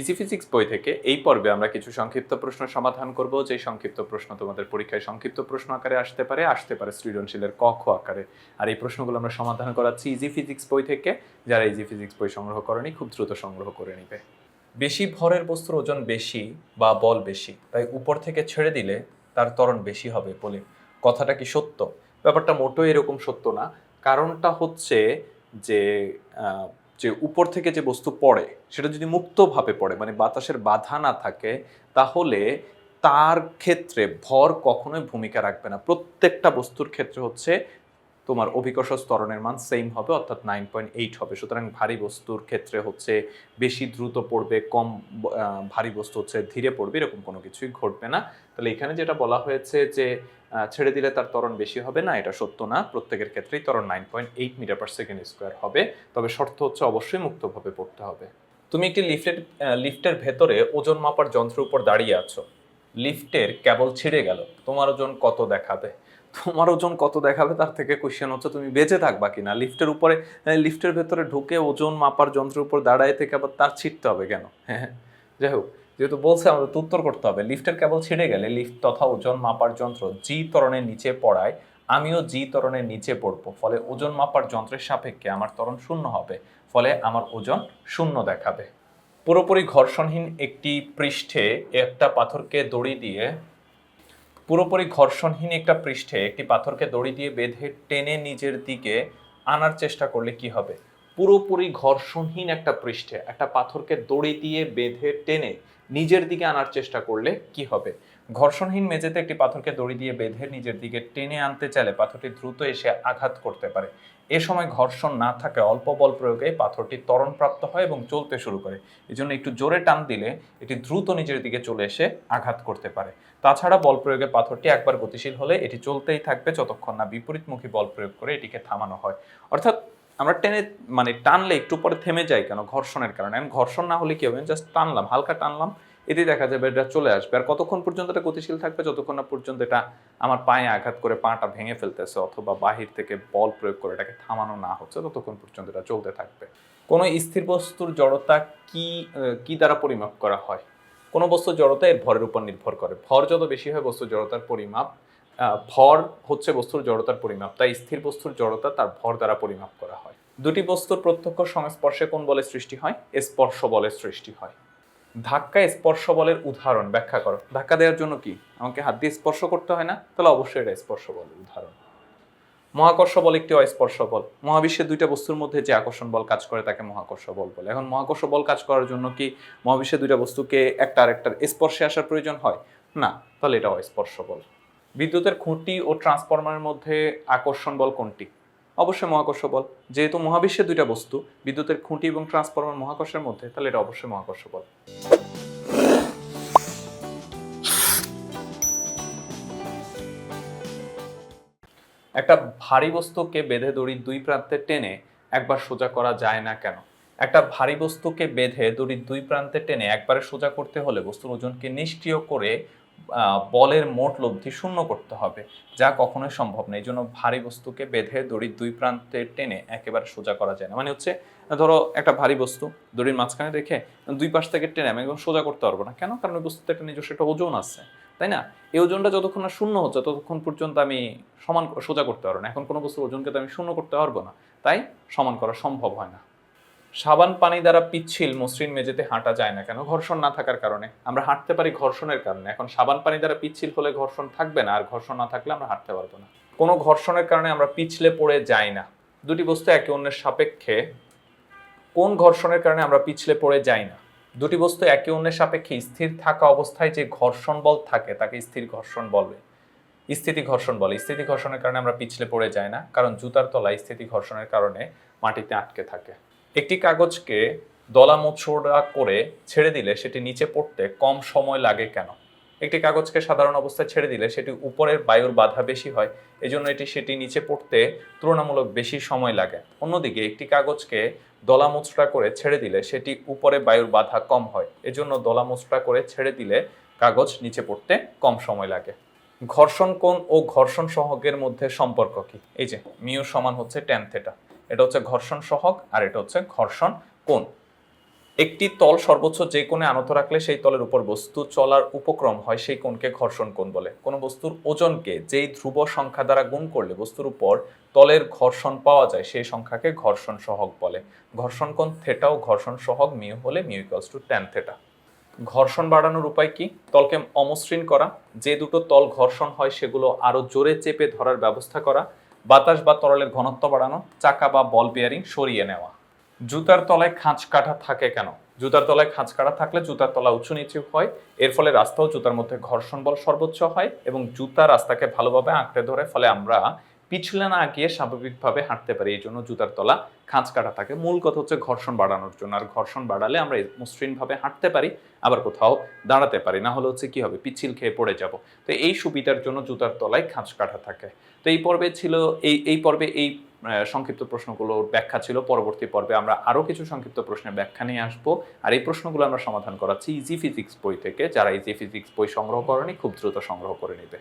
Easy physics বই থেকে এই পর্বে আমরা কিছু সংক্ষিপ্ত প্রশ্ন সমাধান করব। যে সংক্ষিপ্ত প্রশ্ন তোমাদের পরীক্ষায় সংক্ষিপ্ত প্রশ্ন আকারে আসতে পারে আসতে পারে সৃজনশীলের ক, খ আকারে। আর এই প্রশ্নগুলো আমরা সমাধান করাচ্ছি ইজি ফিজিক্স বই থেকে। যারা ইজি ফিজিক্স বই সংগ্রহ করেনি, খুব দ্রুত সংগ্রহ করে নিবে। বেশি ভরের বস্তুর ওজন বেশি বা বল বেশি, তাই উপর থেকে ছেড়ে দিলে তার ত্বরণ বেশি হবে বলে কথাটা কি সত্য? ব্যাপারটা মোটেও এরকম সত্য না। কারণটা হচ্ছে যে যে উপর থেকে যে বস্তু পড়ে, সেটা যদি মুক্তভাবে পড়ে মানে বাতাসের বাধা না থাকে, তাহলে তার ক্ষেত্রে ভর কখনোই ভূমিকা রাখবে না। প্রত্যেকটা বস্তুর ক্ষেত্রে হচ্ছে তোমার অভিকর্ষ ত্বরণের মান সেম হবে, অর্থাৎ নাইন পয়েন্ট এইট হবে। সুতরাং ভারী বস্তুর ক্ষেত্রে হচ্ছে বেশি দ্রুত পড়বে, কম ভারী বস্তু হচ্ছে ধীরে পড়বে, এরকম কোনো কিছুই ঘটবে না। তাহলে এখানে যেটা বলা হয়েছে যে ছেড়ে দিলে তার ত্বরণ বেশি হবে না, এটা সত্য না। প্রত্যেকের ক্ষেত্রেই ত্বরণ nine point eight metre per second square হবে। তবে শর্ত হচ্ছে অবশ্যই মুক্তভাবে পড়তে হবে। তুমি একটি লিফটের লিফটের ভেতরে ওজন মাপার যন্ত্রের উপর দাঁড়িয়ে আছো। লিফটের কেবল ছিঁড়ে গেল। তোমার ওজন কত দেখাবে? তোমার ওজন কত দেখাবে? তার থেকে কোশ্চেন হচ্ছে, তুমি বেঁচে থাকবা কিনা? লিফটের উপরে লিফটের ভেতরে ঢুকে ওজন মাপার যন্ত্রের উপর দাঁড়ায় থেকে আবার তার ছিটতে হবে কেন? হ্যাঁ যাই হোক, যেহেতু বলছে আমাদের উত্তর করতে হবে। লিফটের কেবল ছিঁড়ে গেলে লিফট তথা ওজন মাপার যন্ত্র জি তরণের নিচে পড়ায়, আমিও জি তরণের নিচে পড়ব। ফলে ওজন মাপার যন্ত্রের সাপেক্ষে আমার ত্বরণ শূন্য হবে। ফলে আমার ওজন শূন্য দেখাবে। পুরোপুরি ঘর্ষণহীন একটি পৃষ্ঠে একটা পাথরকে দড়ি দিয়ে পুরোপুরি ঘর্ষণহীন একটা পৃষ্ঠে একটি পাথরকে দড়ি দিয়ে বেঁধে টেনে নিজের দিকে আনার চেষ্টা করলে কি হবে? পুরোপুরি ঘর্ষণহীন একটা পৃষ্ঠে, একটা পাথরকে দড়ি দিয়ে বেঁধে টেনে নিজের দিকে আনার চেষ্টা করলে কি হবে? ঘর্ষণহীন মেঝেতে একটি পাথরকে দড়ি দিয়ে বেঁধে নিজের দিকে টেনে আনতে চাইলে পাথরটি দ্রুত এসে আঘাত করতে পারে। এ সময় ঘর্ষণ না থাকে, অল্প বল প্রয়োগে পাথরটি ত্বরণপ্রাপ্ত হয় এবং চলতে শুরু করে। এই জন্য একটু জোরে টান দিলে এটি দ্রুত নিজের দিকে চলে এসে আঘাত করতে পারে। তাছাড়া বল প্রয়োগে পাথরটি একবার গতিশীল হলে এটি চলতেই থাকবে, যতক্ষণ না বিপরীতমুখী বল প্রয়োগ করে এটিকে থামানো হয়। অর্থাৎ আমরা টেনে মানে টানলে একটু পরে থেমে যাই কেন? ঘর্ষণের কারণে। এখন ঘর্ষণ না হলে কি হবে? জাস্ট টানলাম, হালকা টানলাম, এতে দেখা যাবে এটা চলে আসবে। আর কতক্ষণ পর্যন্ত এটা গতিশীল থাকবে? যতক্ষণ না পর্যন্ত এটা আমার পায়ে আঘাত করে পাটা ভেঙে ফেলতেছে অথবা বাহির থেকে বল প্রয়োগ করে এটাকে থামানো না হচ্ছে, ততক্ষণ পর্যন্ত এটা চলতে থাকবে। কোনো স্থির বস্তুর জড়তা কি কি দ্বারা পরিমাপ করা হয়? কোনো বস্তুর জড়তা এর ভরের উপর নির্ভর করে। ভর যত বেশি হয় বস্তুর জড়তার পরিমাপ ভর হচ্ছে বস্তুর জড়তার পরিমাপ। তাই স্থির বস্তুর জড়তা তার ভর দ্বারা পরিমাপ করা হয়। দুটি বস্তুর প্রত্যক্ষ সংস্পর্শে কোন বলের সৃষ্টি হয়? স্পর্শ বলের সৃষ্টি হয়। ধাক্কা স্পর্শ বলের উদাহরণ, ব্যাখ্যা করো। ধাক্কা দেওয়ার জন্য কি? আমাকে হাত দিয়ে স্পর্শ করতে হয় না? তাহলে অবশ্যই এটা স্পর্শ বলের উদাহরণ। মহাকর্ষ বল একটি অস্পর্শ বল। মহাবিশ্বের দুইটা বস্তুর মধ্যে যে আকর্ষণ বল কাজ করে তাকে মহাকর্ষ বল বলে। এখন মহাকর্ষ বল কাজ করার জন্য কি মহাবিশ্বের দুইটা বস্তুকে একটা আরেকটার স্পর্শে আসার প্রয়োজন হয়? না, তাহলে এটা অস্পর্শ বল। বিদ্যুতের খুঁটি ও ট্রান্সফরমারের মধ্যে আকর্ষণ বল কোনটি? অবশ্যই মহাকর্ষ বল। যেহেতু মহাবিশ্বের দুইটা বস্তু, বিদ্যুতের খুঁটি এবং ট্রান্সফরমার মহাকর্ষের মধ্যে, তাহলে এটা অবশ্যই মহাকর্ষ বল। একটা ভারী বস্তুকে বেঁধে দড়ির দুই প্রান্তে টেনে একবার সোজা করা যায় না কেন? একটা ভারী বস্তুকে বেঁধে দড়ির দুই প্রান্তে টেনে একবারে সোজা করতে হলে বস্তুর ওজনকে নিষ্ক্রিয় করে বলের মোট লব্ধি শূন্য করতে হবে, যা কখনোই সম্ভব না। এই জন্য ভারী বস্তুকে বেঁধে দড়ির দুই প্রান্তে টেনে একেবারে সোজা করা যায় না। মানে হচ্ছে, ধরো একটা ভারী বস্তু দড়ির মাঝখানে রেখে দুই পাশ থেকে টেনে আমি একদম সোজা করতে পারব না। কেন? কারণ ওই বস্তুতে একটা নিজস্ব একটা ওজন আছে, তাই না? এই ওজনটা যতক্ষণ না শূন্য হচ্ছে, ততক্ষণ পর্যন্ত আমি সমান সোজা করতে পারব না। এখন কোনো বস্তুর ওজনকে তো আমি শূন্য করতে পারব না। তাই সমান করা সম্ভব হয় না। সাবান পানি দ্বারা পিচ্ছিল মসৃণ মেঝেতে হাঁটা যায় না কেন? ঘর্ষণ না থাকার কারণে। আমরা হাঁটতে পারি ঘর্ষণের কারণে। এখন সাবান পানি দ্বারা পিচ্ছিল হলে ঘর্ষণ থাকবে না, আর ঘর্ষণ না থাকলে আমরা হাঁটতে পারব না। কোনো ঘর্ষণের কারণে আমরা পিছলে পড়ে যাই না। দুটি বস্তু একে অন্যের সাপেক্ষে। কোন ঘর্ষণের কারণে আমরা পিছলে পড়ে যাই না? দুটি বস্তু একে অন্যের সাপেক্ষে স্থির থাকা অবস্থায় যে ঘর্ষণ বল থাকে, তাকে স্থির ঘর্ষণ বলবে স্থিতি ঘর্ষণ বলে। স্থিতি ঘর্ষণের কারণে আমরা পিছলে পড়ে যাই না, কারণ জুতার তলায় স্থিতি ঘর্ষণের কারণে মাটিতে আটকে থাকে। একটি কাগজকে দলা মোচড়া করে ছেড়ে দিলে সেটি নিচে পড়তে কম সময় লাগে কেন? একটি কাগজকে সাধারণ অবস্থায় ছেড়ে দিলে সেটি উপরের বায়ুর বাধা বেশি হয়, এজন্য এটি সেটি নিচে পড়তে তুলনামূলক বেশি সময় লাগে। অন্যদিকে একটি কাগজকে দলা মোচড়া করে ছেড়ে দিলে সেটি উপরে বায়ুর বাধা কম হয়, এজন্য দলা মোচড়া করে ছেড়ে দিলে কাগজ নিচে পড়তে কম সময় লাগে। ঘর্ষণ কোণ ও ঘর্ষণ সহগের মধ্যে সম্পর্ক কি? এই যে, মিউ সমান হচ্ছে ট্যান থেটা এটা হচ্ছে ঘর্ষণ সহগ আর এটা হচ্ছে ঘর্ষণ কোণ। একটি তল সর্বোচ্চ যে কোণে আনত রাখলে সেই তলের উপর বস্তু চলার উপক্রম হয় সেই কোণকে ঘর্ষণ কোণ বলে। কোনো বস্তুর ওজনকে যেই ধ্রুব সংখ্যা দ্বারা গুণ করলে বস্তুর উপর তলের ঘর্ষণ পাওয়া যায় সেই সংখ্যাকে ঘর্ষণ সহগ বলে। ঘর্ষণ কোণ থেটা ও ঘর্ষণ সহগ মিউ হলে mu equals to tan theta ঘর্ষণ বাড়ানোর উপায় কি? তলকে অমসৃণ করা। যে দুটো তল ঘর্ষণ হয় সেগুলো আরও জোরে চেপে ধরার ব্যবস্থা করা। বাতাস বা তরলের ঘনত্ব বাড়ানো, চাকা বা বল বিয়ারিং সরিয়ে নেওয়া। জুতার তলায় খাঁচ কাটা থাকে কেন? জুতার তলায় খাঁচ কাটা থাকলে জুতার তলা উঁচু নিচু হয়, এর ফলে রাস্তাও জুতার মধ্যে ঘর্ষণ বল সর্বোচ্চ হয় এবং জুতা রাস্তাকে ভালোভাবে আঁকড়ে ধরে, ফলে আমরা পিছলে না গিয়ে স্বাভাবিকভাবে হাঁটতে পারি, এই জন্য জুতার তলা খাঁচ কাটা থাকে। মূল কথা হচ্ছে ঘর্ষণ বাড়ানোর জন্য। আর ঘর্ষণ বাড়ালে আমরা মসৃণভাবে হাঁটতে পারি, আবার কোথাও দাঁড়াতে পারি। না হলে হচ্ছে কি হবে? পিচ্ছিল খেয়ে পড়ে যাব। তো এই সুবিধার জন্য জুতার তলায় খাঁচ কাটা থাকে। তো এই পর্বে ছিল, এই এই পর্বে এই সংক্ষিপ্ত প্রশ্নগুলোর ব্যাখ্যা ছিল। পরবর্তী পর্বে আমরা আরও কিছু সংক্ষিপ্ত প্রশ্নের ব্যাখ্যা নিয়ে আসব। আর এই প্রশ্নগুলো আমরা সমাধান করাচ্ছি ইজি ফিজিক্স বই থেকে। যারা ইজি ফিজিক্স বই সংগ্রহ করেনি, খুব দ্রুত সংগ্রহ করে নেবে।